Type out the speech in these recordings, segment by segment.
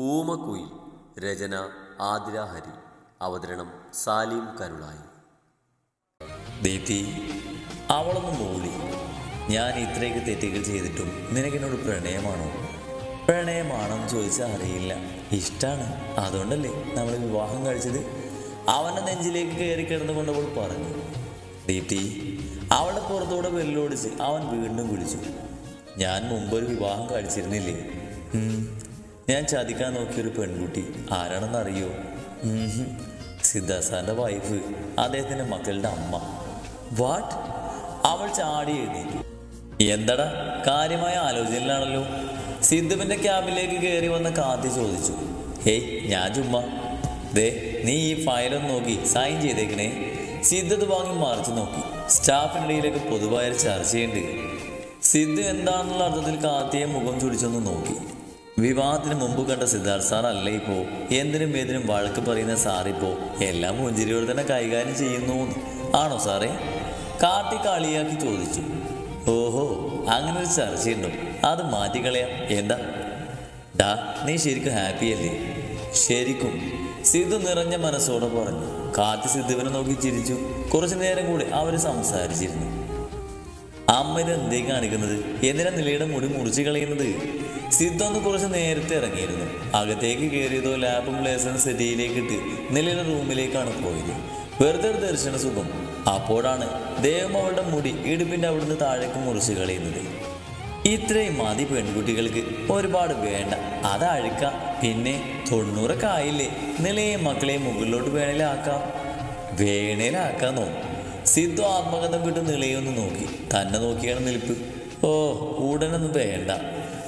ഊമക്കുയിൽ രചന ആതിര ഹരി അവതരണം സാലിം കരുളായി. ദീപ്തി അവളൊന്ന് മൂളി. ഞാൻ ഇത്രയൊക്കെ തെറ്റുകൾ ചെയ്തിട്ടും നിനക്കെന്നോട് പ്രണയമാണോ? പ്രണയമാണോന്ന് ചോദിച്ചാൽ അറിയില്ല. ഇഷ്ടമാണ് അതുകൊണ്ടല്ലേ നമ്മൾ വിവാഹം കഴിച്ചത്? അവന്റെ നെഞ്ചിലേക്ക് കയറി കിടന്നുകൊണ്ട് അവൾ പറഞ്ഞു. ദീപ്തി അവളുടെ പുറത്തൂടെ വെല്ലോടിച്ച് അവൻ വീണ്ടും വിളിച്ചു. ഞാൻ മുമ്പൊരു വിവാഹം കഴിച്ചിരുന്നില്ലേ. ഞാൻ ചതിക്കാൻ നോക്കിയൊരു പെൺകുട്ടി. ആരാണെന്ന് അറിയോ വൈഫ് അദ്ദേഹത്തിന്റെ മക്കളുടെ അമ്മ. വാട്ട് അവൾ ചാടി എഴുന്നേറ്റു. എന്തടാ? കാര്യമായ ആലോചനയിലാണല്ലോ. സിദ്ധുവിന്റെ ക്യാബിലേക്ക് കയറി വന്ന കാത്തി ചോദിച്ചു. ഹേയ് ഞാൻ ചുമ്മാ. ദേ നീ ഈ ഫയലൊന്ന് നോക്കി സൈൻ ചെയ്തേക്കണേ. സിദ്ധത് വാങ്ങി മറിച്ച് നോക്കി. സ്റ്റാഫിനിടയിലേക്ക് പൊതുവായൊരു ചർച്ചയുണ്ട്. സിദ്ധു എന്താണെന്നുള്ള അർത്ഥത്തിൽ കാത്തിയെ മുഖം ചുടിച്ചൊന്ന് നോക്കി. വിവാഹത്തിന് മുമ്പ് കണ്ട സിദ്ധാർത്ഥ് സാർ അല്ല ഇപ്പോ? എന്തിനും ഏതിനും വഴക്ക് പറയുന്ന സാറിപ്പോ എല്ലാം പുഞ്ചിരിയോട് തന്നെ കൈകാര്യം ചെയ്യുന്നു ആണോ സാറേ? കാട്ടി കളിയാക്കി ചോദിച്ചു. ഓഹോ അങ്ങനെ ഒരു ചർച്ചയുണ്ടോ? അത് മാറ്റിക്കളയാം എന്താ? ഡാ നീ ശരിക്കും ഹാപ്പി അല്ലേ? ശരിക്കും. സിദ്ധു നിറഞ്ഞ മനസ്സോടെ പറഞ്ഞു. കാത്തി സിദ്ധുവിനെ നോക്കി ചിരിച്ചു. കുറച്ചു നേരം കൂടി അവർ സംസാരിച്ചിരുന്നു. അമ്മ ഇത് എന്തേ കാണിക്കുന്നത്? എന്തിനാ നിലയുടെ മുടി മുറിച്ച് കളയുന്നത്? സിദ്ധ ഒന്ന് കുറച്ച് നേരത്തെ ഇറങ്ങിയിരുന്നു. അകത്തേക്ക് കയറിയതോ ലാബും ലേസറും സെറ്റിയിലേക്ക് ഇട്ട് നിലയിലെ റൂമിലേക്കാണ് പോയത്. വെറുതെ ഒരു ദർശന സുഖം. അപ്പോഴാണ് ദേവം അവളുടെ മുടി ഇടുപ്പിന്റെ അവിടുന്ന് താഴേക്ക് മുറിച്ച് കളയുന്നത്. ഇത്രയും മതി പെൺകുട്ടികൾക്ക്. ഒരുപാട് വേണ്ട. അത് അഴുക്കാം. പിന്നെ തൊണ്ണൂറൊക്കെ ആയില്ലേ. നിലയെ മക്കളെ മുകളിലോട്ട് വേണേലാക്കാം. വേണേലാക്കാൻ നോക്കും സിദ്ധു ആത്മകഥം വിട്ട് നിളയൊന്ന് നോക്കി. തന്നെ നോക്കിയാണ് നിൽപ്പ്. ഓ ഉടനൊന്നും വേണ്ട.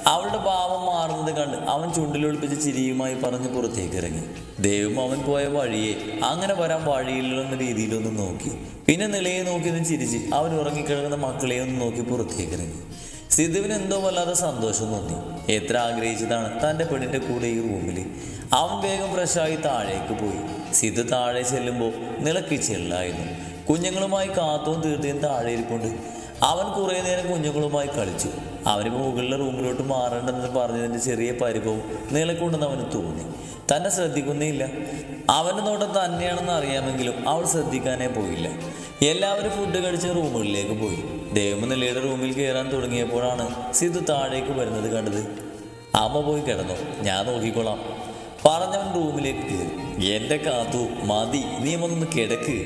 അവളുടെ ഭാവം മാറുന്നത് കണ്ട് അവൻ ചുണ്ടിലൊളിപ്പിച്ച് ചിരിയുമായി പറഞ്ഞ് പുറത്തേക്ക് ഇറങ്ങി. ദൈവം അവൻ പോയ വഴിയെ അങ്ങനെ വരാൻ വഴിയില്ലെന്ന രീതിയിലൊന്ന് നോക്കി. പിന്നെ നിലയെ നോക്കി ഒന്ന് ചിരിച്ച് അവൻ ഉറങ്ങിക്കിടക്കുന്ന മക്കളെ ഒന്ന് നോക്കി പുറത്തേക്ക് ഇറങ്ങി. സിദ്ധുവിന് എന്തോ വല്ലാതെ സന്തോഷം തോന്നി. എത്ര ആഗ്രഹിച്ചതാണ് തന്റെ പെണ്ണിന്റെ കൂടെ ഈ റൂമിൽ. അവൻ വേഗം ഫ്രഷായി താഴേക്ക് പോയി. സിദ്ധു താഴെ ചെല്ലുമ്പോൾ നിലയ്ക്ക് ചെല്ലായിരുന്നു. കുഞ്ഞുങ്ങളുമായി കാത്തവും തീർത്തിയും താഴെ ഇരിക്കൊണ്ട് അവൻ കുറേ നേരം കുഞ്ഞുങ്ങളുമായി കളിച്ചു. അവനിപ്പോൾ മുകളിലെ റൂമിലോട്ട് മാറേണ്ടെന്ന് പറഞ്ഞതിന്റെ ചെറിയ പരിഭവം നിലക്കൊണ്ടെന്ന് അവന് തോന്നി. തന്നെ ശ്രദ്ധിക്കുന്നേയില്ല. അവന്റെ നോട്ടം തന്നെയാണെന്ന് അറിയാമെങ്കിലും അവൾ ശ്രദ്ധിക്കാനേ പോയില്ല. എല്ലാവരും ഫുഡ് കഴിച്ച റൂമുകളിലേക്ക് പോയി. ദേവനിലയുടെ റൂമിൽ കയറാൻ തുടങ്ങിയപ്പോഴാണ് സിദ്ധു താഴേക്ക് വരുന്നത് കണ്ടത്. അമ്മ പോയി കിടന്നു. ഞാൻ നോക്കിക്കോളാം. പറഞ്ഞവൻ റൂമിലേക്ക് കയറി. എന്റെ കാത്തു മതി. നീ ഒന്ന് കിടക്ക്.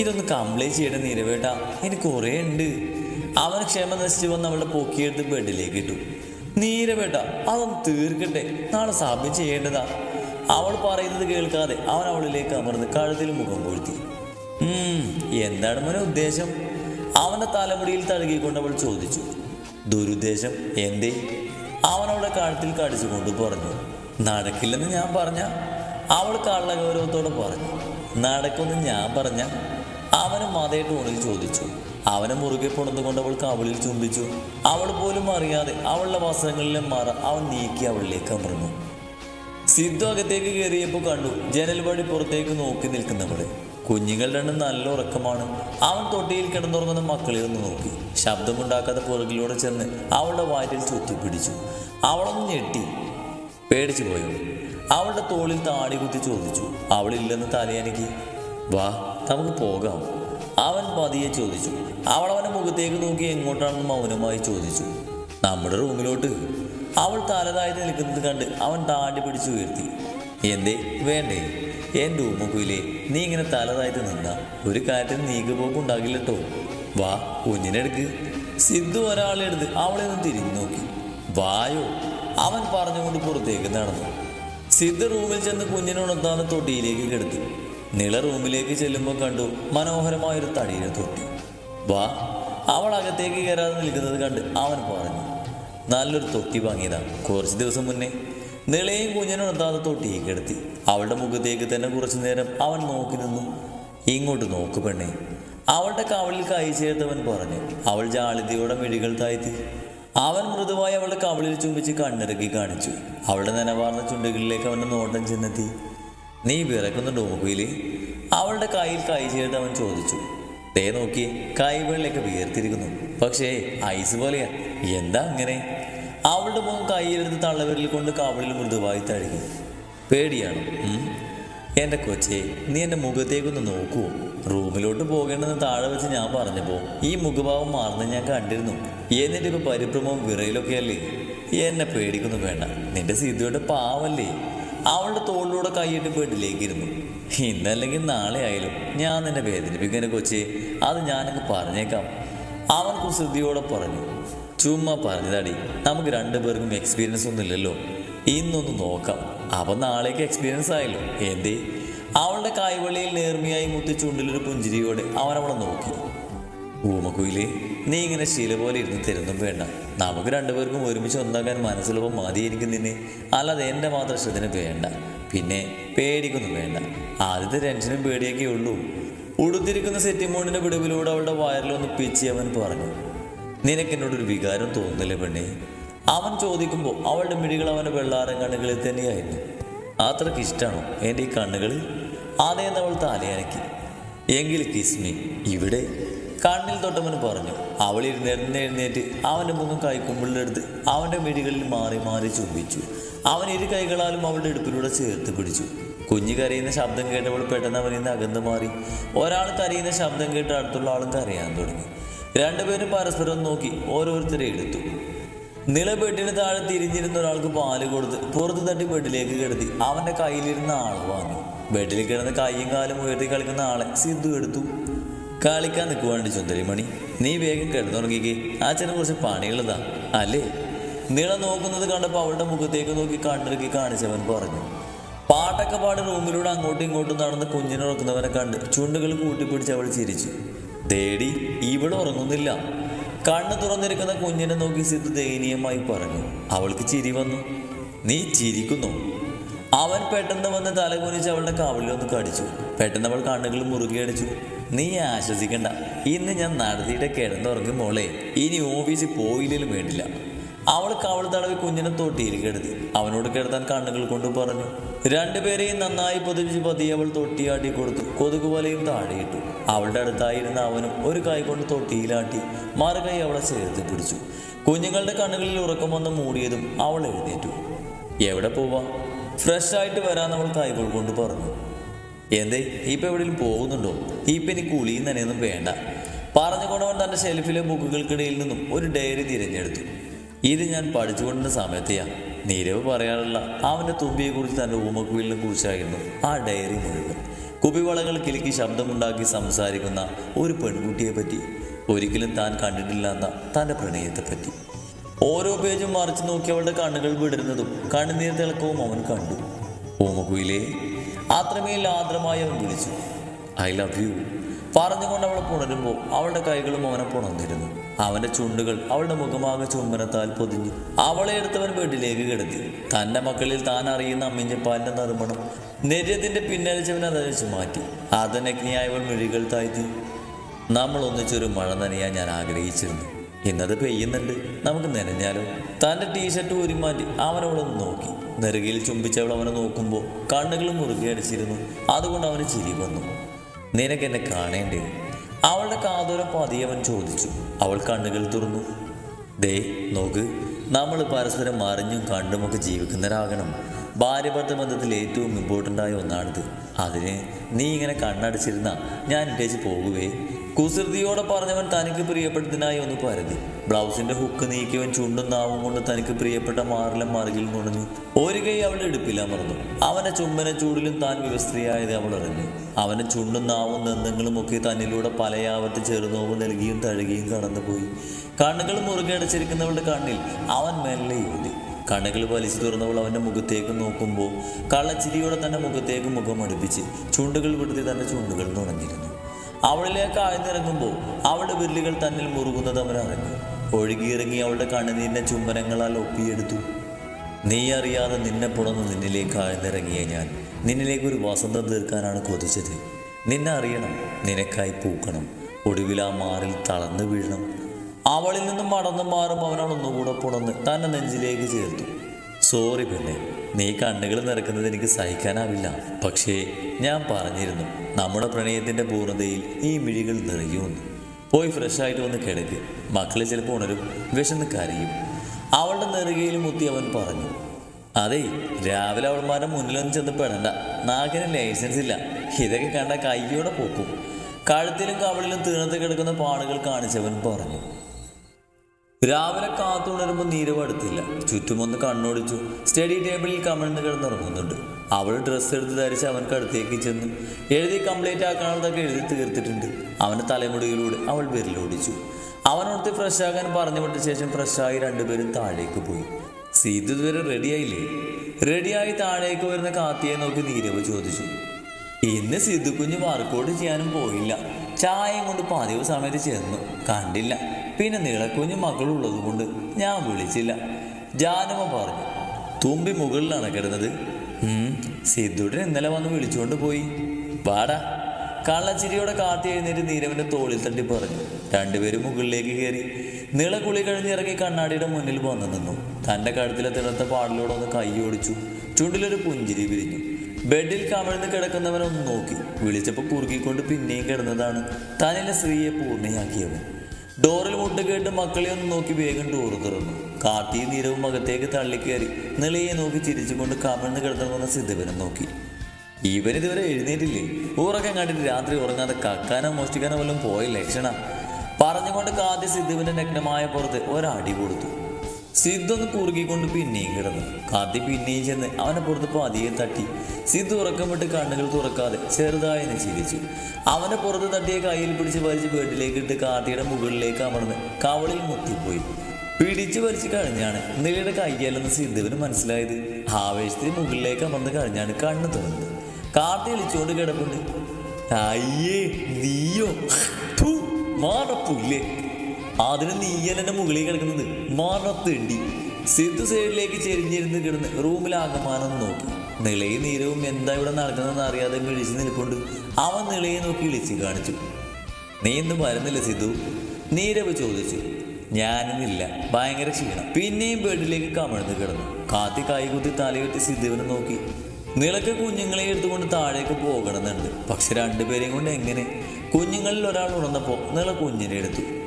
ഇതൊന്ന് കംപ്ലൈന്റ് ചെയ്യേണ്ട നിരവേട്ട. എനിക്ക് കുറേ ഉണ്ട്. അവൻ ക്ഷമ നശിച്ചു വന്ന് അവളുടെ പൊക്കിയെടുത്ത് ബെഡിലേക്ക് ഇട്ടു. നീരവേട്ട അതൊന്ന് തീർക്കട്ടെ. നാളെ സാമ്യം ചെയ്യേണ്ടതാ. അവൾ പറയുന്നത് കേൾക്കാതെ അവൻ അവളിലേക്ക് അമർന്ന് കഴുതിൽ മുഖം കൊഴുത്തി. ഉം, എന്താണ് മോനെ ഉദ്ദേശം? അവന്റെ തലമുടിയിൽ തഴുകിക്കൊണ്ട് അവൾ ചോദിച്ചു. ദുരുദ്ദേശം? എന്തേ? അവൻ അവളുടെ കഴുത്തിൽ കടിച്ചുകൊണ്ട് പറഞ്ഞു. നടക്കില്ലെന്ന് ഞാൻ പറഞ്ഞ? അവൾ കള്ളഗൗരവത്തോടെ പറഞ്ഞു. നടക്കുമെന്ന് ഞാൻ പറഞ്ഞ? അവന് മതേ ടോണിൽ ചോദിച്ചു. അവനെ മുറുകെ പൊണന്നുകൊണ്ട് അവൾ കവളിൽ ചുംബിച്ചു. അവൾ പോലും അറിയാതെ അവളുടെ വസ്ത്രങ്ങളിലെ മറ അവൻ നീക്കി അവളിലേക്ക് അമർന്നു. സിദ്ധു അകത്തേക്ക് കയറിയപ്പോൾ കണ്ടു ജനൽ വഴി പുറത്തേക്ക് നോക്കി നിൽക്കുന്നവൾ കുഞ്ഞുങ്ങൾ രണ്ടും നല്ല ഉറക്കമാണ്. അവൻ തൊട്ടിയിൽ കിടന്നുറങ്ങുന്ന മക്കളിൽ നിന്ന് നോക്കി. ശബ്ദമുണ്ടാക്കാത്ത പുറകിലൂടെ ചെന്ന് അവളുടെ വയറ്റിൽ ചുറ്റിപ്പിടിച്ചു അവളൊന്ന് ഞെട്ടി. പേടിച്ചു പോയോ? അവളുടെ തോളിൽ താടി കുത്തി ചോദിച്ചു. അവളില്ലെന്ന് തലയനക്കി. വാ നമുക്ക് പോകാം. അവൻ പതിയെ ചോദിച്ചു. അവൾ അവന്റെ മുഖത്തേക്ക് നോക്കി എങ്ങോട്ടാണെന്ന് മൗനമായി ചോദിച്ചു. നമ്മുടെ റൂമിലോട്ട്. അവൾ തലതായിട്ട് നിൽക്കുന്നത് കണ്ട് അവൻ താണ്ടി പിടിച്ചു ഉയർത്തി. എന്തേ വേണ്ടേ? എന്റെ ഉമ്മക്കുയിലെ നീ ഇങ്ങനെ തലതായിട്ട് നിന്ന. ഒരു കാര്യത്തിൽ നീക്കുപോക്കുണ്ടാകില്ല കേട്ടോ വാ കുഞ്ഞിനെടുക്ക് സിദ്ധു ഒരാളെടുത്ത് അവളെ ഒന്ന് തിരിഞ്ഞു നോക്കി. വായോ അവൻ പറഞ്ഞുകൊണ്ട് പുറത്തേക്ക് നടന്നു. സിദ്ധു റൂമിൽ ചെന്ന് കുഞ്ഞിനെ ഉണർത്താന്ന് തൊട്ടിയിലേക്ക് കിടത്തി. നിള റൂമിലേക്ക് ചെല്ലുമ്പോൾ കണ്ടു മനോഹരമായൊരു തടിയുടെ തൊട്ടി. വാ. അവൾ അകത്തേക്ക് കയറാതെ നിൽക്കുന്നത് കണ്ട് അവൻ പറഞ്ഞു നല്ലൊരു തൊട്ടി വാങ്ങിയതാണ് കുറച്ച് ദിവസം മുന്നേ നിളയും കുഞ്ഞനും ഉണർത്താതെ തൊട്ടിയിൽ കിടത്തി അവളുടെ മുഖത്തേക്ക് തന്നെ കുറച്ചു നേരം അവൻ നോക്കി നിന്നു. ഇങ്ങോട്ട് നോക്ക് പെണ്ണെ. അവളുടെ കവളിൽ കൈ ചേർത്തവൻ പറഞ്ഞു അവൾ ജാളിതയോടെ മിഴികൾ താഴ്ത്തി. അവൻ മൃദുവായി അവളുടെ കവളിൽ ചുംബിച്ച് കണ്ണിറക്കി കാണിച്ചു. അവളുടെ നനവാർന്ന ചുണ്ടുകളിലേക്ക് അവന്റെ നോട്ടം ചെന്നെത്തി. നീ വിറക്കുന്നുണ്ടോ മുഖയിൽ അവളുടെ കയ്യിൽ കൈ ചേർത്ത് അവൻ ചോദിച്ചു. ദേ നോക്കി കൈകളിലേക്ക് വീർത്തിരിക്കുന്നു. പക്ഷേ ഐസ് പോലെയാ. എന്താ അങ്ങനെ? അവളുടെ മുഖം കൈയിലെടുത്ത് തള്ളവരിൽ കൊണ്ട് കവളിൽ മൃദുവായി തഴുകി. പേടിയാണ്? എന്റെ കൊച്ചെ നീ എന്റെ മുഖത്തേക്കൊന്ന് നോക്കൂ. റൂമിലോട്ട് പോകേണ്ടെന്ന് താഴെ വെച്ച് ഞാൻ പറഞ്ഞപ്പോൾ ഈ മുഖഭാവം മാറുന്ന ഞാൻ കണ്ടിരുന്നു. എന്നിട്ട് ഇപ്പൊ പരിഭ്രമവും വിറയിലൊക്കെ അല്ലേ എന്നെ പേടിക്കൊന്നും വേണ്ട. നിന്റെ സിദ്ധുയുടെ പാവല്ലേ? അവളുടെ തോളിലൂടെ കൈയിട്ട് ബെഡിലേക്ക് ഇരുന്നു ഇന്നല്ലെങ്കിൽ നാളെ ആയാലും ഞാൻ നിന്നെ വേദനിപ്പിക്കുന്ന കൊച്ചി അത് ഞാനങ്ങ് പറഞ്ഞേക്കാം. അവൻ കുസൃതിയോടെ പറഞ്ഞു ചുമ്മാ പറഞ്ഞതാടി നമുക്ക് രണ്ടുപേർക്കും എക്സ്പീരിയൻസ് ഒന്നും ഇല്ലല്ലോ. ഇന്നൊന്ന് നോക്കാം. അപ്പം നാളേക്ക് എക്സ്പീരിയൻസ് ആയല്ലോ. എന്തേ? അവളുടെ കായ്വള്ളിയിൽ നേർമയായി മുത്തി ചുണ്ടിലൊരു പുഞ്ചിരിയോടെ അവൻ അവളെ നോക്കി. ഊമക്കുയിലെ നീ ഇങ്ങനെ ശീല പോലെ ഇരുന്ന് തരുന്നും വേണ്ട. നമുക്ക് രണ്ടുപേർക്കും ഒരുമിച്ച് ഒന്നാക്കാൻ മനസ്സിലപ്പം മതിയിരിക്കുന്നതിന് അല്ലാതെ എന്റെ മാത്രം ശ്രദ്ധന വേണ്ട. പിന്നെ പേടിക്കൊന്നും വേണ്ട. ആദ്യത്തെ ടെൻഷനും പേടിയൊക്കെ ഉള്ളൂ. ഉടുത്തിരിക്കുന്ന സെറ്റിമോണിന്റെ വിടവിലൂടെ അവളുടെ വയറിലൊന്ന് പിച്ചി അവൻ പറഞ്ഞു നിനക്ക് എന്നോടൊരു വികാരം തോന്നില്ലേ പെണ്ണി? അവൻ ചോദിക്കുമ്പോൾ അവളുടെ മിഴികൾ അവന്റെ വെള്ളാരം കണ്ണുകളിൽ തന്നെയായിരുന്നു. അത്രയ്ക്ക് ഇഷ്ടമാണോ എന്റെ ഈ കണ്ണുകളിൽ അതേന്ന് അവൾ തലയനക്കി എങ്കിൽ കിസ്മി ഇവിടെ കണ്ണിൽ തൊട്ടവന് പറഞ്ഞു അവൾ ഇരുന്നെഴുന്ന് എഴുന്നേറ്റ് അവന്റെ മുഖം കൈക്കുമ്പിളിലെടുത്ത് അവന്റെ മിഴികളിൽ മാറി മാറി ചുംബിച്ചു. അവൻ ഇരു കൈകളാലും അവളുടെ ഇടുപ്പിലൂടെ ചേർത്ത് പിടിച്ചു. കുഞ്ഞു കരയുന്ന ശബ്ദം കേട്ടവൾ പെട്ടെന്ന് അവനിൽ നിന്ന് മാറി. ഒരാൾ കരയുന്ന ശബ്ദം കേട്ട് അടുത്തുള്ള ആളും കരയാൻ തുടങ്ങി. രണ്ടുപേരും പരസ്പരം നോക്കി ഓരോരുത്തരെ എടുത്തു. നില താഴെ തിരിഞ്ഞിരുന്ന ഒരാൾക്ക് പാൽ കൊടുത്ത് പുറത്ത് തട്ടി ബെഡിലേക്ക് കിടത്തി അവന്റെ കയ്യിലിരുന്ന ആൾ വാങ്ങി. ബെഡിൽ കിടന്ന് കൈയും കാലും ഉയർത്തി കളിക്കുന്ന ആളെ സിദ്ധു എടുത്തു. കളിക്കാൻ നിൽക്കുവാണ്ട് ചുന്ദരിമണി നീ വേഗം കിടന്നുറങ്ങിക്കേ. അച്ഛനെ കുറച്ച് പണിയുള്ളതാ അല്ലേ? നിള നോക്കുന്നത് കണ്ടപ്പോൾ അവളുടെ മുഖത്തേക്ക് നോക്കി കണ്ണിറക്കി കാണിച്ചവൻ പറഞ്ഞു. പാട്ടൊക്കെ പാടി റൂമിലൂടെ അങ്ങോട്ടും ഇങ്ങോട്ടും നടന്ന് കുഞ്ഞിനെ ഉറക്കുന്നവനെ കണ്ട് ചുണ്ടുകൾ കൂട്ടിപ്പിടിച്ച് അവൾ ചിരിച്ചു. തേടി ഇവിടെ ഉറങ്ങുന്നില്ല. കണ്ണ് തുറന്നിരിക്കുന്ന കുഞ്ഞിനെ നോക്കി സിദ്ധു ദയനീയമായി പറഞ്ഞു. അവൾക്ക് ചിരി വന്നു. നീ ചിരിക്കുന്നു. അവൻ പെട്ടെന്ന് വന്ന് തലകുനിച്ച് അവളുടെ കവളിലൊന്ന് കടിച്ചു. പെട്ടെന്ന് അവൾ കണ്ണുകൾ മുറുകെ അടിച്ചു. നീ ആശ്വസിക്കണ്ട. ഇന്ന് ഞാൻ നടത്തിയിട്ട് കിടന്നുറങ്ങി മോളെ. ഇനി ഓഫീസിൽ പോയില്ലെങ്കിലും വേണ്ടില്ല. അവൾ കവൾ തടവി കുഞ്ഞിനെ തൊട്ടിയിൽ അവനോട് കിടത്താൻ കണ്ണുകൾ കൊണ്ട് പറഞ്ഞു. രണ്ടുപേരെയും നന്നായി പൊതിച്ച് പതിയെ അവൾ തൊട്ടിയാട്ടി കൊടുത്തു. കൊതുക് പോലെയും താഴെയിട്ടു അവളുടെ അടുത്തായിരുന്ന അവനും ഒരു കൈ കൊണ്ട് തൊട്ടിയിലാട്ടി മറുകൈ അവളെ ചേർത്ത് പിടിച്ചു. കുഞ്ഞുങ്ങളുടെ കണ്ണുകളിൽ ഉറക്കം വന്ന് മൂടിയതും അവൾ എഴുന്നേറ്റു. എവിടെ പോവാ? ഫ്രഷ് ആയിട്ട് വരാൻ അവൾ കൈകൾ കൊണ്ട് പറഞ്ഞു. എന്തേ ഇപ്പം എവിടെയും പോകുന്നുണ്ടോ? ഇപ്പം എനിക്ക് കുളിയും തന്നെയൊന്നും വേണ്ട. പറഞ്ഞുകൊണ്ടവൻ തന്റെ ഷെൽഫിലെ ബുക്കുകൾക്കിടയിൽ നിന്നും ഒരു ഡയറി തിരഞ്ഞെടുത്തു. ഇത് ഞാൻ പഠിച്ചുകൊണ്ടിരുന്ന സമയത്തെയാ. നീരവ് പറയാറുള്ള അവന്റെ തുമ്പിയെക്കുറിച്ച് തന്റെ ഊമക്കുയിലിനെ കുറിച്ചായിരുന്നു ആ ഡയറി മുഴുവൻ. കുപിവളകൾ കിലുക്കി ശബ്ദമുണ്ടാക്കി സംസാരിക്കുന്ന ഒരു പെൺകുട്ടിയെ പറ്റി ഒരിക്കലും താൻ കണ്ടിട്ടില്ലാത്ത തന്റെ പ്രണയത്തെപ്പറ്റി ഓരോ പേജും മറിച്ച് നോക്കി അവളുടെ കണ്ണുകൾ വിടരുന്നതും കണ്ണുനീർ തിളക്കവും അവൻ കണ്ടു. ഓമകുയിലേ അത്രമേൽ ആദ്രമായി അവൻ വിളിച്ചു. I love you. പറഞ്ഞുകൊണ്ട് അവൾ പുണരുമ്പോൾ അവളുടെ കൈകളും അവനെ പുണർന്നിരുന്നു. അവന്റെ ചുണ്ടുകൾ അവളുടെ മുഖമാകെ ചുംബനത്താൽ പൊതിഞ്ഞു. അവളെ എടുത്തവൻ വീട്ടിലേക്ക് കിടത്തി. തന്റെ മക്കളിൽ താൻ അറിയുന്ന അമ്മിഞ്ഞപ്പാലിന്റെ നറുമണം നെര്യത്തിന്റെ പിന്നലിച്ചവൻ അതഴിച്ചു മാറ്റി. അതനഗ്നിയായവൾ മിഴികൾ താഴ്ത്തി. നമ്മൾ ഒന്നിച്ചൊരു മഴ നനയാൻ ഞാൻ ആഗ്രഹിച്ചിരുന്നു. ഇന്നത് പെയ്യുന്നുണ്ട്. നമുക്ക് നനഞ്ഞാലോ? തന്റെ ടീഷർട്ട് ഒരുമാറ്റി മാറ്റി നോക്കി. നെറുകയിൽ ചുംബിച്ചവൾ അവനെ നോക്കുമ്പോൾ കണ്ണുകൾ മുറുകെ അടിച്ചിരുന്നു. അതുകൊണ്ട് അവന് ചിരി വന്നു. നിനക്ക് എന്നെ കാണേണ്ടേ അവളുടെ കാതോരം പതിയെ അവൻ ചോദിച്ചു. അവൾ കണ്ണുകൾ തുറന്നു. ദേ നോക്ക്. നമ്മൾ പരസ്പരം അറിഞ്ഞും കണ്ടുമൊക്കെ ജീവിക്കുന്നവരാകണം. ഭാര്യഭർത്ത ബന്ധത്തിൽ ഏറ്റവും ഇമ്പോർട്ടന്റ് ആയ ഒന്നാണിത്. അതിന് നീ ഇങ്ങനെ കണ്ണടച്ചിരുന്ന ഞാൻ ഇട്ടേച്ച് പോകുവേ കുസൃതിയോടെ പറഞ്ഞവൻ തനിക്ക് പ്രിയപ്പെട്ടതിനായി ഒന്ന് പരതി. ബ്ലൗസിന്റെ ഹുക്ക് നീക്കിയവൻ ചുണ്ടും നാവും കൊണ്ട് തനിക്ക് പ്രിയപ്പെട്ട മാറിലും മറുകിൽ നുണഞ്ഞു ഒരു കൈ അവളുടെ ഇടുപ്പിലമർന്നു അവന്റെ ചുംബന ചൂടിലും താൻ വിവസ്ത്രീയായത് അവൾ അറിഞ്ഞു. അവന്റെ ചുണ്ടും നാവും ദന്തങ്ങളും ഒക്കെ തന്നിലൂടെ പലയാവത്ത് ചെറുനോവ് നൽകിയും തഴുകിയും കടന്നുപോയി. കണ്ണുകൾ മുറുകെ അടച്ചിരിക്കുന്നവളുടെ കണ്ണിൽ അവൻ മെല്ലെ എഴുതി കണ്ണുകൾ വലിച്ചു തുറന്നവൾ അവന്റെ മുഖത്തേക്ക് നോക്കുമ്പോൾ കള്ളച്ചിരിയോടെ തന്റെ മുഖത്തേക്ക് മുഖം അടുപ്പിച്ച് ചുണ്ടുകൾ വിടുത്തി തന്റെ ചുണ്ടുകൾ നുണഞ്ഞിരുന്നു. അവളിലേക്ക് ആഴ്ന്നിറങ്ങുമ്പോൾ അവളുടെ വിരലുകൾ തന്നിൽ മുറുകുന്നത് അവൻ അറിഞ്ഞു. ഒഴുകിയിറങ്ങി അവളുടെ കണ്ണുനീരിനെ ചുംബനങ്ങളാൽ ഒപ്പിയെടുത്തു. നീ അറിയാതെ നിന്നെ പുണർന്ന് നിന്നിലേക്ക് ആഴ്ന്നിറങ്ങിയ ഞാൻ. നിന്നിലേക്ക് ഒരു വസന്തം തീർക്കാനാണ് കൊതിച്ചത്. നിന്നെ അറിയണം. നിനക്കായി പൂക്കണം. ഒടുവിൽ ആ മാറിൽ തളർന്നു വീഴണം. അവളിൽ നിന്നും മടന്നു മാറും അവനോട് ഒന്നുകൂടെ പുണർന്ന് തന്നെ നെഞ്ചിലേക്ക് ചേർത്തു. സോറി പെണ്ണെ. നീ കണ്ണുകൾ നിറക്കുന്നത് എനിക്ക് സഹിക്കാനാവില്ല. പക്ഷേ ഞാൻ പറഞ്ഞിരുന്നു നമ്മുടെ പ്രണയത്തിന്റെ പൂർണതയിൽ ഈ മിഴികൾ നിറയുമെന്ന്. പോയി ഫ്രഷ് ആയിട്ട് വന്ന് കിടക്ക്. മക്കളെ ചിലപ്പോൾ ഉണരും വിശന്ന് കരയും. അവളുടെ നെറുകയിൽ മുത്തി അവൻ പറഞ്ഞു അതെ രാവിലെ അവൾമാരുടെ മുന്നിലൊന്നും ചെന്ന് പെടണ്ട. നാക്കിന് ലൈസൻസ് ഇല്ല. ഇതൊക്കെ കണ്ട കയ്യോടെ പോക്കും. കഴുത്തിലും കവളിലും തീർത്ത് കിടക്കുന്ന പാടുകൾ കാണിച്ചവൻ പറഞ്ഞു രാവിലെ കാത്തുണരുമ്പോൾ നീരവ് അടുത്തില്ല ചുറ്റുമൊന്ന് കണ്ണോടിച്ചു. സ്റ്റഡി ടേബിളിൽ കമിഴ്ന്ന് കിടന്നുറങ്ങുന്നുണ്ട്. അവൾ ഡ്രസ്സ് എടുത്ത് ധരിച്ച് അവൻക്ക് അടുത്തേക്ക് ചെന്നു എഴുതി കംപ്ലീറ്റ് ആക്കാനുള്ളതൊക്കെ എഴുതി തീർത്തിട്ടുണ്ട്. അവന്റെ തലമുടിയിലൂടെ അവൾ വിരലോടിച്ചു. അവനോടത്ത് ഫ്രഷ് ആകാൻ പറഞ്ഞു വിട്ട ശേഷം ഫ്രഷായി രണ്ടുപേരും താഴേക്ക് പോയി. സീതു ഇതുവരെ റെഡിയായില്ലേ റെഡിയായി താഴേക്ക് വരുന്ന കാത്തിയെ നോക്കി നീരവ് ചോദിച്ചു. ഇന്ന് സിദ്ധു കുഞ്ഞ് വർക്കൗട്ട് ചെയ്യാനും പോയില്ല. ചായയും കൊണ്ട് പതിവ് സമയത്ത് ചെന്നു. കണ്ടില്ല. പിന്നെ നീളക്കുഞ്ഞ് മകളുള്ളത് കൊണ്ട് ഞാൻ വിളിച്ചില്ല. ജാനമ്മ പറഞ്ഞു തുമ്പി മുകളിലാണ് കിടന്നത്. സിദ്ധുടൻ ഇന്നലെ വന്ന് വിളിച്ചുകൊണ്ട് പോയി. വാടാ. കള്ളച്ചിരിയോടെ കാത്തി എഴുന്നേറ്റ് നീരവന്റെ തോളിൽ തട്ടി പറഞ്ഞു. രണ്ടുപേരും മുകളിലേക്ക് കയറി. നീളക്കുളി കഴിഞ്ഞിറങ്ങി കണ്ണാടിയുടെ മുന്നിൽ വന്നു നിന്നു. തന്റെ കഴുത്തിലെ തിളത്ത പാടിലൂടെ ഒന്ന് കൈ ഓടിച്ചു. ചുണ്ടിലൊരു പുഞ്ചിരി വിരിഞ്ഞു. ബെഡിൽ കമിഴ്ന്ന് കിടക്കുന്നവനൊന്ന് നോക്കി. വിളിച്ചപ്പോൾ കുറുകിക്കൊണ്ട് പിന്നെയും കിടന്നതാണ്. തനിലെ സ്ത്രീയെ പൂർണയാക്കിയവൻ. ഡോറിൽ മുട്ട് കേട്ട് മക്കളെ ഒന്ന് നോക്കി വേഗം ടൂർ തുറന്നു. കാത്തിയും നീരവും അകത്തേക്ക് തള്ളിക്കയറി നിളയെ നോക്കി ചിരിച്ചുകൊണ്ട് കമിഴ്ന്ന് കിടന്നുവന്ന സിദ്ധവനെ നോക്കി. ഇവൻ ഇതുവരെ എഴുന്നേറ്റില്ലേ? ഊറക്കം കണ്ടിട്ട് രാത്രി ഉറങ്ങാതെ കക്കാനോ മോഷ്ടിക്കാനോ വല്ലതും പോയ ലക്ഷണ പറഞ്ഞുകൊണ്ട് കാത്തി സിദ്ധുവിന്റെ നഗ്നമായ പുറത്ത് ഒരടി കൊടുത്തു. സിദ്ധു ഒന്ന് കുറുകിക്കൊണ്ട് പിന്നെയും കിടന്നു. കാത്തി പിന്നെയും ചെന്ന് അവനെ പുറത്ത് പതിയെ തട്ടി. സിദ്ധു ഉറക്കം വിട്ട് കണ്ണുകൾ തുറക്കാതെ ചെറുതായി ഒന്ന് ചിരിച്ചു. അവനെ പുറത്ത് തട്ടിയ കയ്യിൽ പിടിച്ച് വലിച്ച് ബെഡിലേക്ക് ഇട്ട് കാത്തിയുടെ മുകളിലേക്ക് അമർന്ന് കവളിൽ മുത്തിപ്പോയി. പിടിച്ചു വലിച്ചു കഴിഞ്ഞാണ് നിലയുടെ കയ്യല്ലെന്ന് സിദ്ധുവിന് മനസ്സിലായത്. ആവേശത്തിന് മുകളിലേക്ക് അമർന്ന് കഴിഞ്ഞാണ് കണ്ണ് തുറന്നത്. കാത്തി വിളിച്ചുകൊണ്ട് കിടപ്പുണ്ട്. അയ്യേ നീയോ? മാറപ്പുല്ലേ? അതിന് നീയലെന്റെ മുകളിൽ കിടക്കുന്നത്. മറത്തേണ്ടി. സിദ്ധു സൈഡിലേക്ക് ചെരിഞ്ഞിരുന്ന് കിടന്ന് റൂമിൽ ആകമാനം നോക്കി. നിളയും നീരവും എന്താ ഇവിടെ നടക്കുന്നതെന്ന് അറിയാതെ വിളിച്ച് നിൽക്കൊണ്ട് അവൻ നിളയെ നോക്കി വിളിച്ച് കാണിച്ചു. നീ ഇന്ന് വരുന്നില്ല സിദ്ധു? നീരവ് ചോദിച്ചു. ഞാനിന്നില്ല ഭയങ്കര ക്ഷീണം. പിന്നെയും ബെഡിലേക്ക് കമിഴ്ന്ന് കിടന്നു. കാത്തി കൈകുത്തി തലയുത്തി സിദ്ധുവിനെ നോക്കി. നിളക്ക് കുഞ്ഞുങ്ങളെ എടുത്തുകൊണ്ട് താഴേക്ക് പോകണമെന്നുണ്ട്. പക്ഷെ രണ്ടുപേരെയും കൊണ്ട് എങ്ങനെ? കുഞ്ഞുങ്ങളിൽ ഒരാൾ ഉണർന്നപ്പോൾ നിള കുഞ്ഞിനെ എടുത്തു.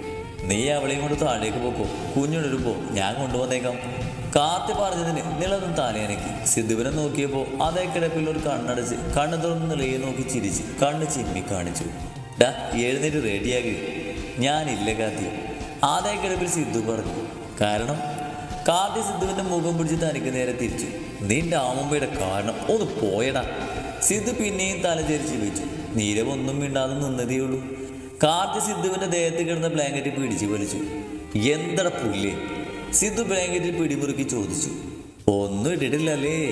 നീ അവളെയും കൊണ്ട് താഴേക്ക് പോക്കോ. കുഞ്ഞുണരുമ്പോ ഞാൻ കൊണ്ടുവന്നേക്കാം. കാത്തി പറഞ്ഞതിന് നിളതും തലയനക്കി സിദ്ധുവിനെ നോക്കിയപ്പോ അതേ കിടപ്പിൽ ഒരു കണ്ണടച്ച് കണ്ണു തുറന്ന് നിളയെ നോക്കി ചിരിച്ച് കണ്ണ് ചിമ്മി കാണിച്ചു. ഡാ എഴുന്നേറ്റ് റെഡിയാകി ഞാനില്ല കാത്തി അതേ കിടപ്പിൽ സിദ്ധു പറഞ്ഞു. കാരണം കാത്തി സിദ്ധുവിന്റെ മുഖം പിടിച്ച് തനിക്ക് നേരെ തിരിച്ചു. നിന്റെ ആമുമ്പയുടെ കാരണം ഒന്ന് പോയടാ. സിദ്ധു പിന്നെയും തലചരിച്ച് വെച്ചു നീരവൊന്നും മിണ്ടാതെ നിന്നതേ ഉള്ളൂ. കാർത്തി സിദ്ധുവിന്റെ ദേഹത്ത് കിടന്ന ബ്ലാങ്കറ്റ് പിടിച്ചു വലിച്ചു. എന്തട പുല്ലേ? സിദ്ധു ബ്ലാങ്കറ്റിൽ പിടിമുറുക്കി ചോദിച്ചു. ഒന്നും ഇട്ടിട്ടില്ലല്ലേ?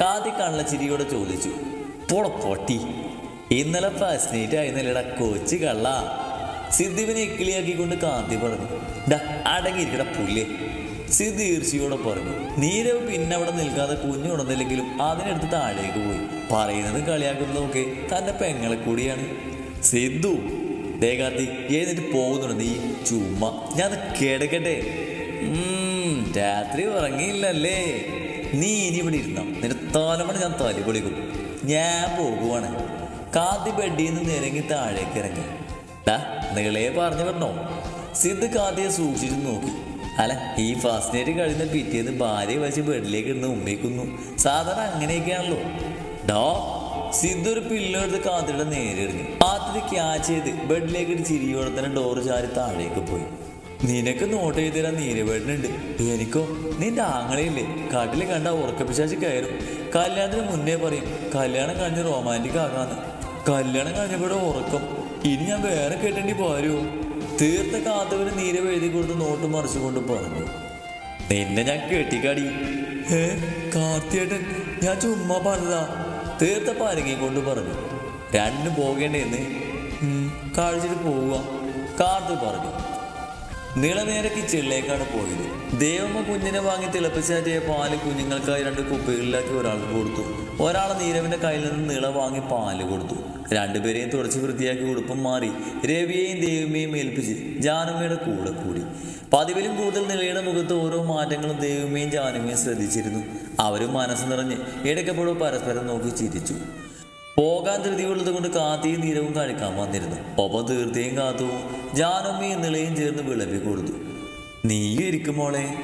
കാതി കള്ളച്ചിരിയോടെ ചോദിച്ചു. പോട പൊട്ടി. ഇന്നലെ ഫാസിനേറ്റ് ആയിരുന്നല്ലേടാ കൊച്ചു കള്ള. സിദ്ധുവിനെ ഇക്കിളിയാക്കിക്കൊണ്ട് കാന്തി പറഞ്ഞു. അടങ്ങിയിരിക്കട പുല്ലേ. സിദ്ധു ഈർച്ചയോടെ പറഞ്ഞു. നീരവ് പിന്നെ അവിടെ നിൽക്കാതെ കുഞ്ഞു ഉണർന്നില്ലെങ്കിലും അതിനടുത്ത് താഴേക്ക് പോയി. പറയുന്നത് കളിയാക്കുന്നതൊക്കെ തന്റെ പെങ്ങളെ കൂടിയാണ്. സിദ്ധു ദേകാത്തി എഴുന്നേറ്റ് പോകുന്നുണ്ട്. നീ ചുമ ഞാൻ കിടക്കട്ടെ. രാത്രി ഉറങ്ങിയില്ലല്ലേ. നീ ഇനി ഇവിടെ ഇരുന്നോ നിന്റെ തോലമണി ഞാൻ തലി പൊളിക്കും. ഞാൻ പോകുവാണ്. കാത്തി ബെഡിൽ നിന്ന് ഇറങ്ങി താഴേക്ക് ഇറങ്ങി. ഡാ നിളയെ പറഞ്ഞു പറഞ്ഞോ സിദ്ധ് കാത്തിയെ സൂക്ഷിച്ചു നോക്കി. അല്ല ഈ ഫാസ്റ്റിനേറ്റ് കഴിഞ്ഞ പിറ്റേന്ന് ഭാര്യ വെച്ച് ബെഡിലേക്ക് ഇടുന്ന ഉമ്മയ്ക്കുന്നു സാധാരണ അങ്ങനെയൊക്കെയാണല്ലോ. ഡോ സിദ്ധു ഒരു പില്ലോ എടുത്ത് കാത്തിയുടെ നേരെ എറിഞ്ഞു. കാത്തിരി ക്യാച്ച് ചെയ്ത് ബെഡിലേക്ക് ഒരു ചിരിയോടെ തന്നെ ഡോറ് ചാരി താഴേക്ക് പോയി. നിനക്ക് നോട്ട് ചെയ്ത് തരാൻ നീരവേടനുണ്ട് എനിക്കോ? നിന്റെ ആങ്ങളയില്ലേ? കാട്ടിൽ കണ്ട ഉറക്കപ്പിശാച്ച് കയറും. കല്യാണത്തിന് മുന്നേ പറയും കല്യാണം കഴിഞ്ഞ് റൊമാന്റിക് ആകാന്ന്. കല്യാണം കഴിഞ്ഞപ്പോഴും ഉറക്കം. ഇനി ഞാൻ വേറെ കേട്ടേണ്ടി പോരുമോ തീർത്ത കാത്തവര് നീരവ് എഴുതി കൊടുത്ത് നോട്ട് മറിച്ചുകൊണ്ട് പറഞ്ഞു. നിന്നെ ഞാൻ കെട്ടിക്കാടി. ഏ? കാർത്തിയേട്ടൻ ഞാൻ ചുമ്മാ പറഞ്ഞതാ. തീർത്ത പരങ്ങി കൊണ്ട് പറഞ്ഞു. രണ്ടും പോകേണ്ടേന്ന്. കാഴ്ചയിൽ പോവുക. കാർത്ത് പറഞ്ഞു. നീളനേരെ കിച്ചണിലേക്കാണ് പോയത്. ദേവമ്മ കുഞ്ഞിനെ വാങ്ങി തിളപ്പിച്ചാറ്റിയ പാൽ കുഞ്ഞുങ്ങൾക്കായി രണ്ട് കുപ്പികളിലാക്കി ഒരാൾക്ക് കൊടുത്തു. ഒരാൾ നീരവിന്റെ കയ്യിൽ നിന്ന് നീള വാങ്ങി പാൽ കൊടുത്തു. രണ്ടുപേരെയും തുടച്ച് വൃത്തിയാക്കി ഉടുപ്പം മാറി രവിയെയും ദേവമ്മയും ഏൽപ്പിച്ച് ജാനമ്മയുടെ കൂടെ കൂടി. പതിവിലും കൂടുതൽ നിലയുടെ മുഖത്ത് ഓരോ മാറ്റങ്ങളും ദേവിമയും ജാനമ്മയും ശ്രദ്ധിച്ചിരുന്നു. അവരും മനസ്സ് നിറഞ്ഞ് ഇടയ്ക്കപ്പോഴും പരസ്പരം നോക്കി ചിരിച്ചു. പോകാൻ ധൃതിയുള്ളത് കൊണ്ട് കാത്തിയും നീരവും കഴിക്കാൻ വന്നിരുന്നു. ഒപ്പം തീർത്തയും കാത്തുവും ജാനമ്മയും നിളയും ചേർന്ന് വിളമ്പി കൊടുത്തു. നീ ഇരിക്കും മോളെ.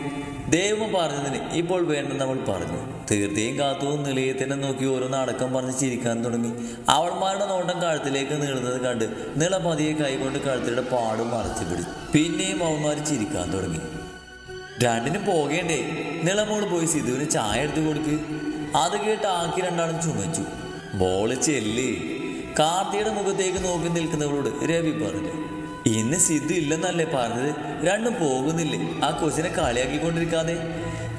ദേവമ്മ പറഞ്ഞതിന് ഇപ്പോൾ വേണ്ടെന്ന് അവൾ പറഞ്ഞു. തീർച്ചയായും കാത്തുവും നിലയത്തിനെ നോക്കി ഓരോന്ന് അടക്കം പറഞ്ഞ് ചിരിക്കാൻ തുടങ്ങി. അവൾമാരുടെ നോട്ടം കഴുത്തിലേക്ക് നീളുന്നത് കണ്ട് നിള പതിയെ കൈകൊണ്ട് കഴുത്തിയുടെ പാടും മറച്ചു പിടിച്ചു പിന്നെയും അവന്മാർ ചിരിക്കാൻ തുടങ്ങി. രണ്ടിനും പോകേണ്ടേ. നിളമോൾ പോയി സിധുവിന് ചായ എടുത്തു കൊടുക്ക്. അത് കേട്ട് ആക്കി രണ്ടാളും ചുമച്ചു. ബോൾ ചെല്ലി. കാർത്തിയുടെ മുഖത്തേക്ക് നോക്കി നിൽക്കുന്നവളോട് രവി പറഞ്ഞു. ഇന്ന് സിദ്ധു ഇല്ലെന്നല്ലേ പറഞ്ഞത്? രണ്ടും പോകുന്നില്ലേ. ആ കൊച്ചിനെ കളിയാക്കിക്കൊണ്ടിരിക്കാതെ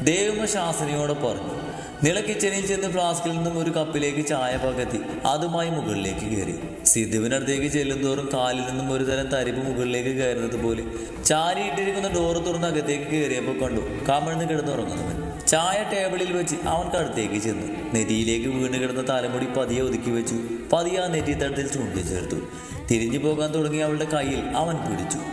ദേവമ ശാസനയോടെ പറഞ്ഞു. നില കിച്ചണിൽ ചെന്ന് ഫ്ലാസ്കിൽ നിന്നും ഒരു കപ്പിലേക്ക് ചായ പകർത്തി അതുമായി മുകളിലേക്ക് കയറി. സിദ്ധുവിനടുത്തേക്ക് ചെല്ലുന്തോറും കാലിൽ നിന്നും ഒരു തരം തരിപ്പ് മുകളിലേക്ക് കയറുന്നത് പോലെ ചാരിയിട്ടിരിക്കുന്ന ഡോറ് തുറന്ന് അകത്തേക്ക് കയറിയപ്പോൾ കണ്ടു കമിഴ്ന്ന് കിടന്നുറങ്ങുന്നവൻ. ചായ ടേബിളിൽ വെച്ച് അവൻ കടുത്തേക്ക് ചെന്നു. നെറ്റിയിലേക്ക് വീണ് കിടന്ന തലമുടി പതിയെ ഒതുക്കി വെച്ചു. പതിയെ നെറ്റിത്തടത്തിൽ ചൂണ്ടിച്ചേർത്തു. തിരിഞ്ഞു പോകാൻ തുടങ്ങി അവളുടെ കയ്യിൽ അവൻ പിടിച്ചു.